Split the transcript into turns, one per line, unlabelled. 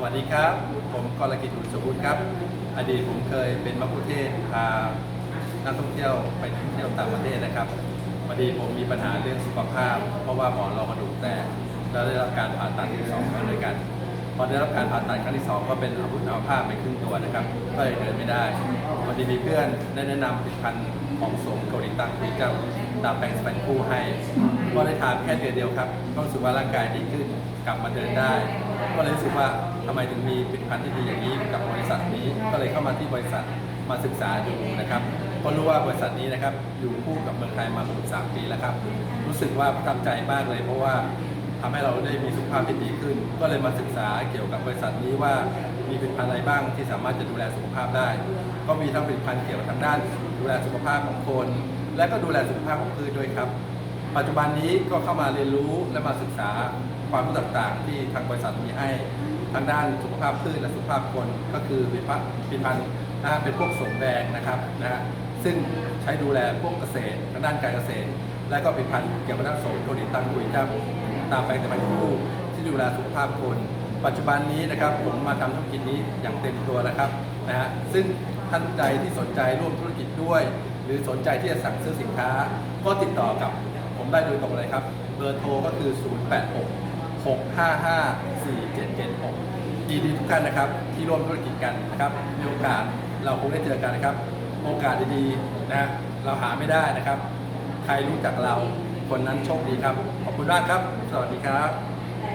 สวัสดีครับ ผมกรกิจอุตสบุตรครับ อดีตผมเคยเป็นมัคคุเทศพานักท่องเที่ยวไปเที่ยวต่างประเทศนะครับพอดีผมมีปัญหาเรื่องสุขภาพ เพราะว่าหมอนรองกระดูกแตกแล้วได้รับการผ่าตัดถึงสองครั้งด้วยกัน พอได้รับการผ่าตัดครั้งที่สองก็เป็นอาวุธอัมพาตไปครึ่งตัวนะครับ ก็เลยเดินไม่ได้พอดีมีเพื่อนได้แนะนำผลิตภัณฑ์ของสมเกาหลีตั้งที่เจ้าตาแปลงสแปนคู่ให้ ก็ได้ทานแค่เดือนเดียวครับก็รู้สึกว่าร่างกายดีขึ้น กลับมาเดินได้ ก็เลยรู้สึกว่าทำไมถึงมีผลิตภัณฑ์ที่ดีอย่างนี้กับบริษัทนี้ ก็เลยเข้ามาที่บริษัทมาศึกษาดูนะครับก็รู้ว่าบริษัทนี้นะครับอยู่คู่กับเมืองไทยมา63ปีแล้วครับ รู้สึกว่าประทับใจมากเลย เพราะว่าทำให้เราได้มีสุขภาพที่ดีขึ้น ก็เลยมาศึกษาเกี่ยวกับบริษัทนี้ว่ามีผลิตภัณฑ์อะไรบ้างที่สามารถจะดูแลสุขภาพได้ ก็มีทั้งผลิตภัณฑ์เกี่ยวกับทางด้าน ดูแลสุขภาพของคน และก็ดูแลสุขภาพของพืชด้วยครับ ปัจจุบันนี้ก็เข้ามาเรียนรู้และมาศึกษาความรู้ต่างๆ ที่ทางบริษัทมีให้ทางด้านสุขภาพพืชและสุขภาพคนก็คือผลิตภัณฑ์ผลิตภัณฑ์นะเป็นพวกสมแดงนะครับนะฮะซึ่งใช้ดูแลพวกเกษตรทางด้านการเกษตร และก็ผลิตภัณฑ์เกี่ยวกับด้านโสมโกลิตังกุยครับตามแปลงตะไคร้คู่ที่ดูแลสุขภาพคน ปัจจุบันนี้นะครับผมมาทำธุรกิจนี้อย่างเต็มตัวแล้วครับนะฮะซึ่งท่านใดที่สนใจร่วมธุรกิจด้วย หรือสนใจที่จะสั่งซื้อสินค้า ก็ติดต่อกับ ผมได้โดยตรงเลยครับ เบอร์โทรก็คือ 086 655 4776ดีดีทุกท่านนะครับ ที่ร่วมธุรกิจกันนะครับมีโอกาสเราคงได้เจอกันนะครับ โอกาสดีๆนะเราหาไม่ได้นะครับ ใครรู้จักเราคนนั้นโชคดีครับ ขอบคุณมากครับ สวัสดีครับ